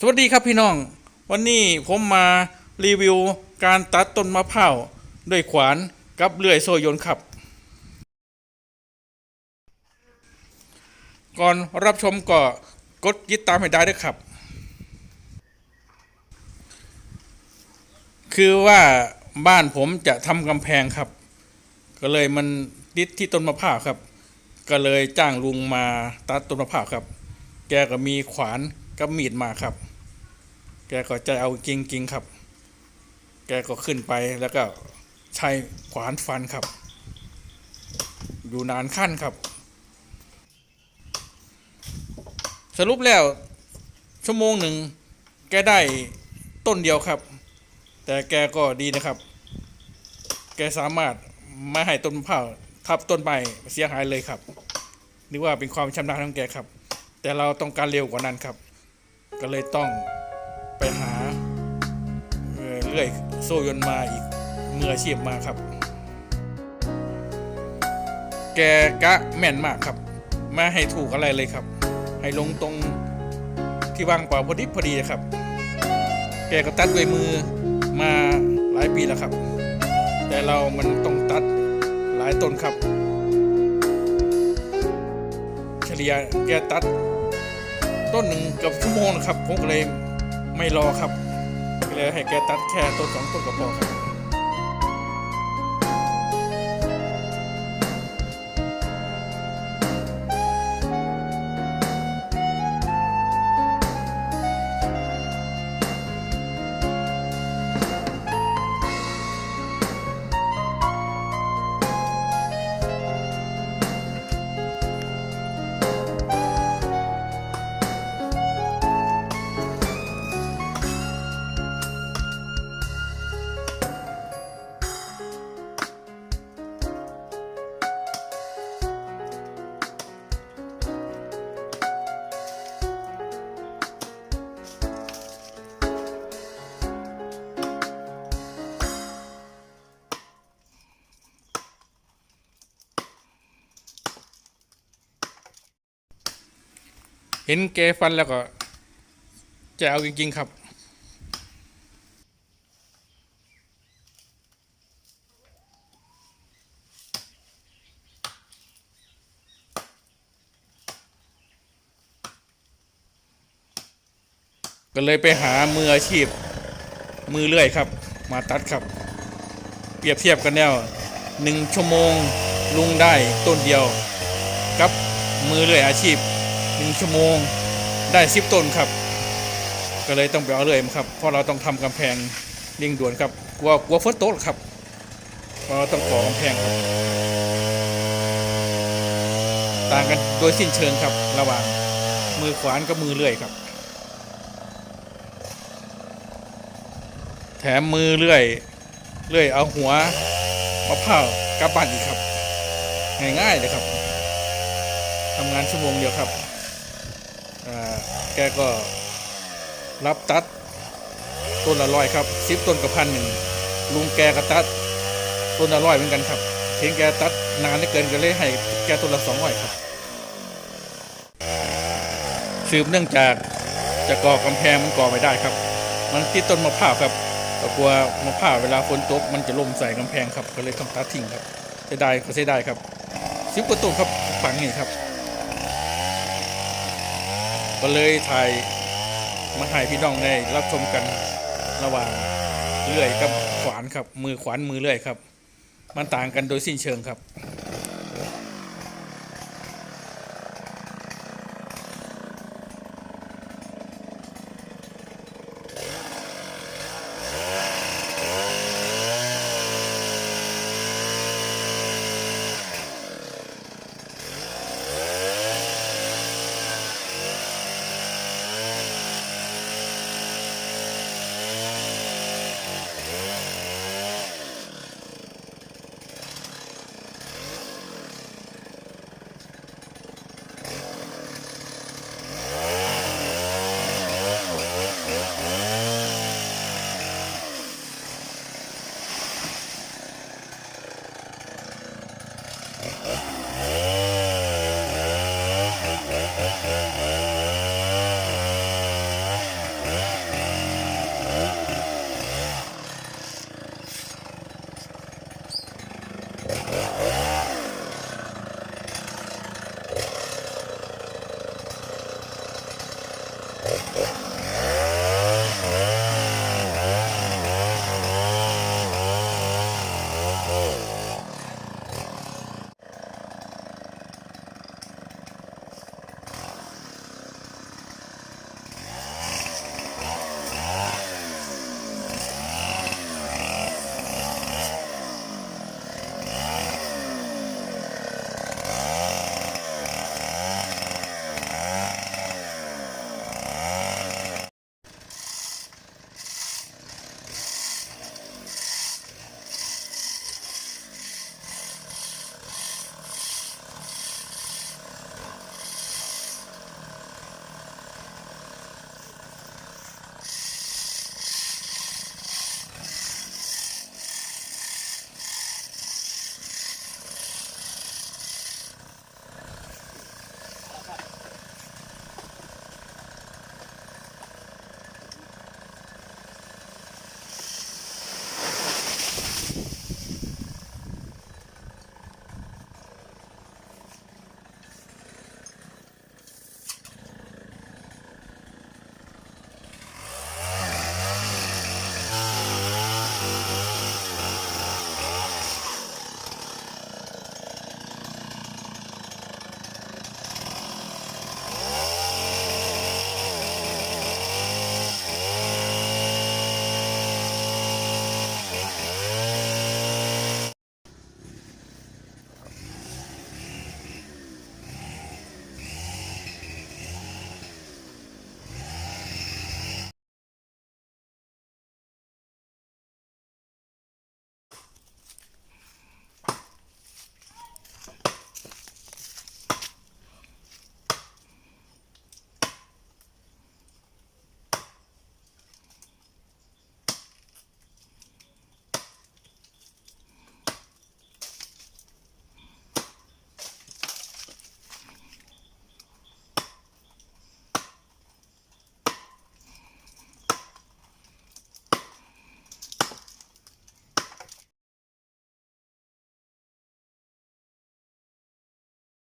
สวัสดีครับพี่น้อง วันนี้ผมมารีวิวการตัดต้นมะพร้าวด้วยขวานกับเลื่อยโซยนต์ครับ ก่อนรับชมก็กดติดตามให้ได้ด้วยครับ คือว่าบ้านผมจะทำกำแพงครับ ก็เลยมันติดที่ต้นมะพร้าวครับ ก็เลยจ้างลุงมาตัดต้นมะพร้าวครับ แกก็มีขวานกับมีดมาครับ แกก็ใจเอาจริงๆครับ แกก็ขึ้นไปแล้วก็ใช้ขวานฟันครับ อยู่นานขั้นครับ สรุปแล้วชั่วโมงหนึ่งแกได้ต้นเดียวครับ แต่แกก็ดีนะครับ แกสามารถไม่ให้ต้นมะพร้าวทับต้นไม้เสียหายเลยครับนี่ว่าเป็นความชำนาญของแกครับ แต่เราต้องการเร็วกว่านั้นครับ ก็เลยต้อง ไปหาเอ่อเลื่อยโซ่ยนมาอีกมืออาชีพมาครับ แกกะแม่นมากครับม่ให้ถูกอะไรเลยครับ ให้ลงตรงที่วางเปล่าพอดีพอดีครับ แกก็ตัดด้วยมือมาหลายปีแล้วครับ แต่เรามันต้องตัดหลายต้นครับ เฉลี่ยแกตัด ต้นหนึ่งเกือบชั่วโมงนะครับผมก็เลย ไม่รอครับเลยให้แกตัดแค่ต้นสองต้นก็พอครับ เห็นแกฟันแล้วก็จะเอาจริง ๆ ครับก็เลยไปหามืออาชีพ มือเลื่อยครับ มาตัดครับ เปรียบเทียบกันแล้วหนึ่งชั่วโมงลุงได้ต้นเดียว กับมือเลื่อยอาชีพ หนึ่งชั่วโมงได้สิบต้นครับ ก็เลยต้องไปเอาเลยครับเพราะเราต้องทำกำแพงเร่งด่วนครับกลัวกลัวฝนตกครับเพราะเราต้องก่อกำแพงครับ ต่างกันโดยสิ้นเชิงครับ ระหว่างมือขวานกับมือเลื่อยครับ แถมมือเลื่อยเลื่อยเอาหัวมะพร้าวกลับบ้านอีกครับง่ายๆเลยครับทำงานชั่วโมงเดียวครับ แกก็รับตัดต้นละร้อยครับสิบต้นกับพันหนึ่งลุงแกก็ตัดต้นละร้อยเหมือนกันครับเพียงแกตัดนานเหลือเกินก็เลยให้แกต้นละสองร้อยครับ สืบเนื่องจากจะก่อกำแพงมันก่อไม่ได้ครับ มันติดต้นมะพร้าวครับก็กลัวมะพร้าวเวลาฝนตกมันจะล่มใส่กำแพงครับก็เลยต้องตัดทิ้งครับเสียดายก็เสียดายครับสิบกว่าต้นครับฝังนี่ครับ ก็เลยถ่ายมาให้พี่น้องได้รับชมกันระหว่างเลื่อยกับขวานครับมือขวานมือเลื่อยครับ มันต่างกันโดยสิ้นเชิงครับ